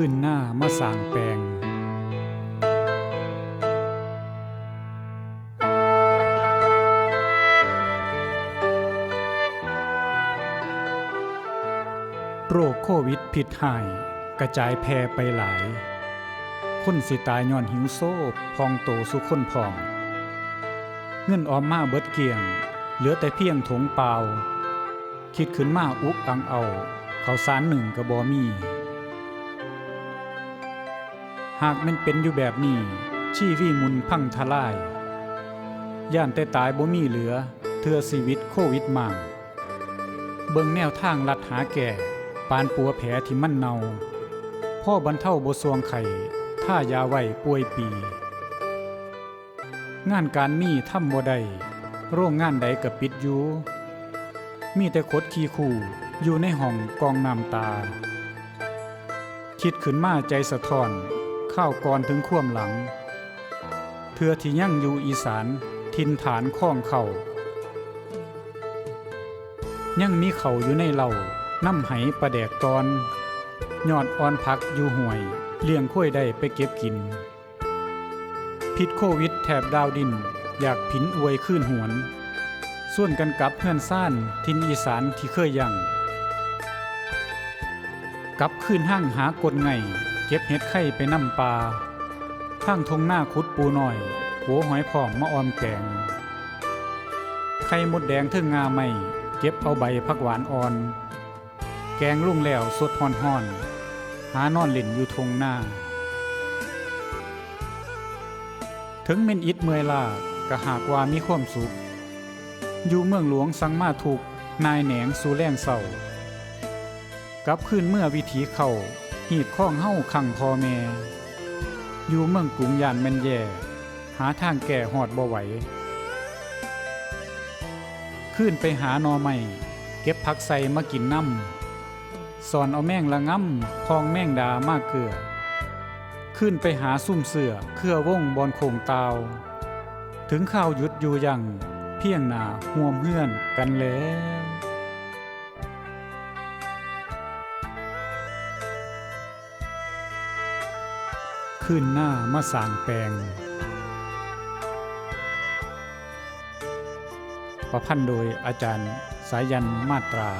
ขึ้นหน้ามาสางแปลงโรคโควิดผิดหาย กระจายแพร่ไปหลาย คนสิตายย้อนหิวโซ่พองโตสุคนพอง เงินออมมาเบิดเกลียง เหลือแต่เพียงถงเปล่า คิดขึ้นมาอุกอังเอา เขาสารหนึ่งกระบอมีากมันเป็นอยู่แบบนี้ ชีวีมุนพังทลาย ย่านแต่ตายบ่มีเหลือเทือชีวิตโควิดมั่งเบิ่งแนวทางลัดหาแก่ ปานปัวแผลที่มันเนา พ่อบรรเทาบสวงไข่ท่ายาไว้ป่วยปี งานการมีทำบ่ได้โรงงานใดก็ปิดอยู่ มีแต่คดขี้คู่อยู่ในห้องกองน้ำตา คิดขึ้นมาใจสะท้อน ข้าวก่อนถึงข่วมหลังเพื่อที่ยั่งอยู่อีสานทินฐานข้องเขายังมีเข่าอยู่ในเหล่าน้ำไหประแดกตอนยอดอ่อนพักอยู่ห่วย เลี้ยงข้วยได้ไปเก็บกิน พิษโควิดแถบดาวดิน อยากผินอวยขึ้นหวน ส่วนกันกับเพื่อนซ่านทินอีสานที่เคยยัง กลับคืนห้างหากดไง เก็บเห็ดไข่ไปน้ำปลาทางทงหน้าคุดปูหน่อยหัวหอยผองมาออมแกงไข่มดแดงเทิงงาไม่เก็บเอาใบผักหวานอ่อน แกงลุ่งแล้วสดห่อนห่อนหานอนเล่นอยู่ทงหน้า ถึงเม่นอิดเมื่อยลาก็หากว่ามีความสุข อยู่เมืองหลวงสังมาถูกนายแหนงสู่แรงเศร้ากลับคืนเมื่อวิถีเข้า หีดข้องเฮ้าขังพ่อแม่ อยู่เมืองกรุงยานแม่นแย่ หาทางแก่หอดบ่ไหว ขึ้นไปหาหนอใหม่เก็บผักใส่มากินน้ำสอนเอาแม่งละง่ำพองแม่งดามากเกลือ ขึ้นไปหาซุ่มเสือเครือวงบอนโคงตาว ถึงข้าวหยุดอยู่ยังเพียงหนาห่วมเฮือนกันแล้ว ขึ้นหน้ามาสางแปลง ประพันธ์โดยอาจารย์สายันมาตรา